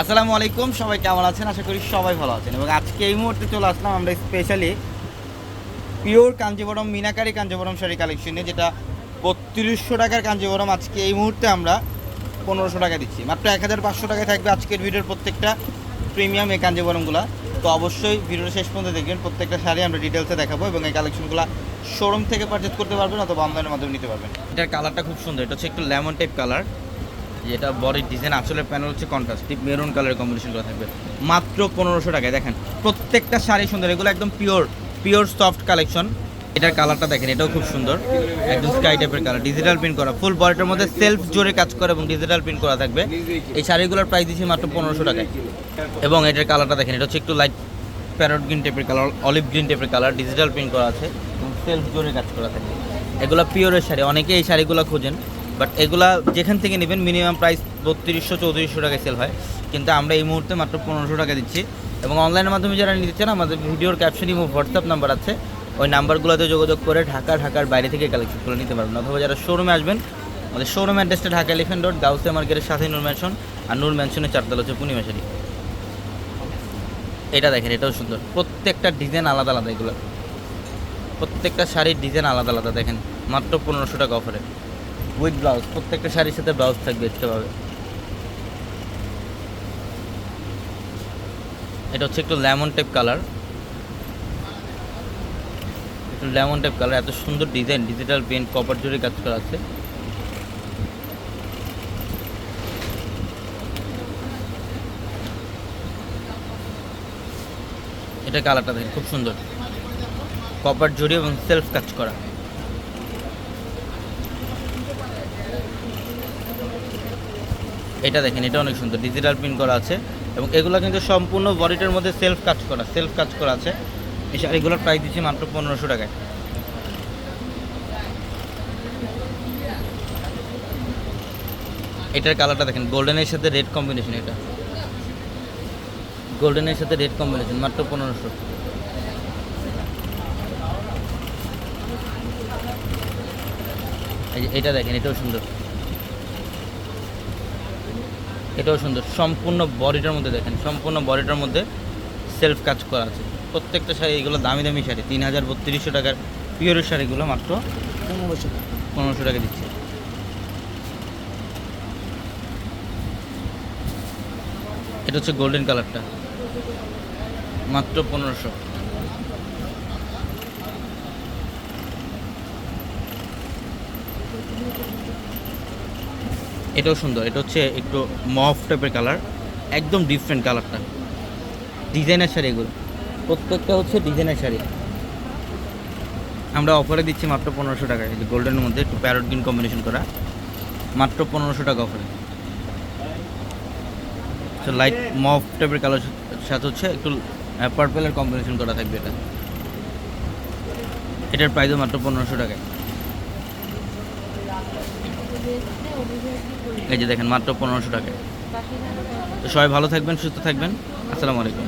আসসালামু আলাইকুম, সবাই কেমন আছেন? আশা করি সবাই ভালো আছেন। এবং আজকে এই মুহূর্তে চলে আসলাম আমরা স্পেশালি পিওর কাঞ্জিবরম, মিনাকারি কাঞ্জিবরম শাড়ি কালেকশনে যেটা বত্রিশশো টাকার কাঞ্জিবরম। আজকে এই মুহূর্তে আমরা পনেরোশো টাকা দিচ্ছি। মাত্র এক হাজার পাঁচশো টাকায় থাকবে আজকের ভিডিওর প্রত্যেকটা প্রিমিয়াম এই কাঞ্জিবরমগুলো। তো অবশ্যই ভিডিওটা শেষ পর্যন্ত দেখবেন। প্রত্যেকটা শাড়ি আমরা ডিটেলসে দেখাবো এবং এই কালেকশনগুলো শোরুম থেকে পারচেজ করতে পারবেন অথবা অনলাইনের মাধ্যমে নিতে পারবেন। এটার কালারটা খুব সুন্দর। এটা হচ্ছে একটু লেমন টাইপ কালার যেটা বডির ডিজাইন আসলে প্যানেল হচ্ছে কন্ট্রাস্ট মেরুন কালারের কম্বিনেশন করা থাকবে। মাত্র পনেরোশো টাকায়, দেখেন, প্রত্যেকটা শাড়ি সুন্দর, এগুলো একদম পিওর পিওর সফট কালেকশন এটার কালারটা দেখেন, এটাও খুব সুন্দর। একদম স্কাই টাইপের কালার ডিজিটাল প্রিন্ট করা। ফুল বডিটার মধ্যে সেলফ জোরে কাজ করে এবং ডিজিটাল প্রিন্ট করা থাকবে। এই শাড়িগুলোর প্রাইস দিচ্ছি মাত্র পনেরোশো টাকায়। এবং এটার কালারটা দেখেন, এটা হচ্ছে একটু লাইট প্যারট গ্রিন টাইপের কালার অলিভ গ্রিন টাইপের কালার ডিজিটাল প্রিন্ট করা আছে। এবং সেলফ জোরে কাজ করা থাকে এগুলো পিওরের শাড়ি অনেকে এই শাড়িগুলো খোঁজেন। বাট এগুলা যেখান থেকে নেবেন মিনিমাম প্রাইস বত্রিশশো, চৌত্রিশশো টাকায় সেল হয়। কিন্তু আমরা এই মুহূর্তে মাত্র পনেরোশো টাকা দিচ্ছি। এবং অনলাইনের মাধ্যমে যারা নিতে চান, আমাদের ভিডিওর ক্যাপশন এবং হোয়াটসঅ্যাপ নাম্বার আছে। ওই নাম্বারগুলোতে যোগাযোগ করে ঢাকা, ঢাকার বাইরে থেকে কালেকশন করে নিতে পারবেন। অথবা যারা শোরুমে আসবেন, আমাদের শোরুম অ্যাড্রেসটা ঢাকা এলিফেন্ট রোড গাউসে মার্কেটের সাথে নূর ম্যানশন আর নূর ম্যানশনের চারতলা হচ্ছে পূর্ণিমা শাড়ি। এটা দেখেন, এটাও সুন্দর। প্রত্যেকটা ডিজাইন আলাদা আলাদা এগুলো। প্রত্যেকটা শাড়ির ডিজাইন আলাদা আলাদা দেখেন। মাত্র পনেরোশো টাকা অফারে উইথ ব্লাউজ প্রত্যেকটা শাড়ির সাথে ব্লাউজ থাকবে পাবে এটা হচ্ছে একটু লেমন টাইপ কালার একটু লেমন টাইপ কালার এত সুন্দর ডিজাইন ডিজিটাল পেন্ট কপার জুড়ে কাজ করা আছে। এটা কালারটা দেখেন, খুব সুন্দর। কপার জুড়ি এবং সেলফ কাজ করা। এটা দেখেন, এটা অনেক সুন্দর ডিজিটাল প্রিন্ট করা আছে। এবং এগুলো কিন্তু সম্পূর্ণ বডিটার মধ্যে সেলফ কাজ করা সেলফ কাজ করা আছে। এই শাড়িগুলোর প্রাইস দিচ্ছি মাত্র পনেরোশো টাকায়। এটার কালারটা দেখেন গোল্ডেনের সাথে রেড কম্বিনেশন এটা। গোল্ডেনের সাথে রেড কম্বিনেশন মাত্র পনেরোশো। এই এটা দেখেন, এটাও সুন্দর। এটাও সুন্দর। সম্পূর্ণ বডিটার মধ্যে দেখেন সম্পূর্ণ বডিটার মধ্যে সেলফ কাজ করা আছে। প্রত্যেকটা শাড়ি এগুলো দামি দামি শাড়ি তিন হাজার বত্রিশশো টাকার পিওরের শাড়িগুলো মাত্র পনেরোশো পনেরোশো টাকা দিচ্ছে। এটা হচ্ছে গোল্ডেন কালারটা মাত্র পনেরোশো। এটাও সুন্দর, এটা হচ্ছে একটু মফ টাইপের কালার একদম ডিফারেন্ট কালারটা ডিজাইনার শাড়ি এগুলো। প্রত্যেকটা হচ্ছে ডিজাইনার শাড়ি। আমরা অফারে দিচ্ছি মাত্র পনেরোশো টাকা, এই যে গোল্ডেনের মধ্যে, একটু প্যারট গ্রিন কম্বিনেশন করা। মাত্র পনেরোশো টাকা অফারে লাইট মফ টাইপের কালার সাথে হচ্ছে একটু পার্পেলের কম্বিনেশন করা থাকবে এটা। এটার প্রাইসও মাত্র পনেরোশো টাকায়। এই যে দেখেন মাত্র পনেরোশো টাকা। তো সবাই ভালো থাকবেন সুস্থ থাকবেন। আসসালামু আলাইকুম।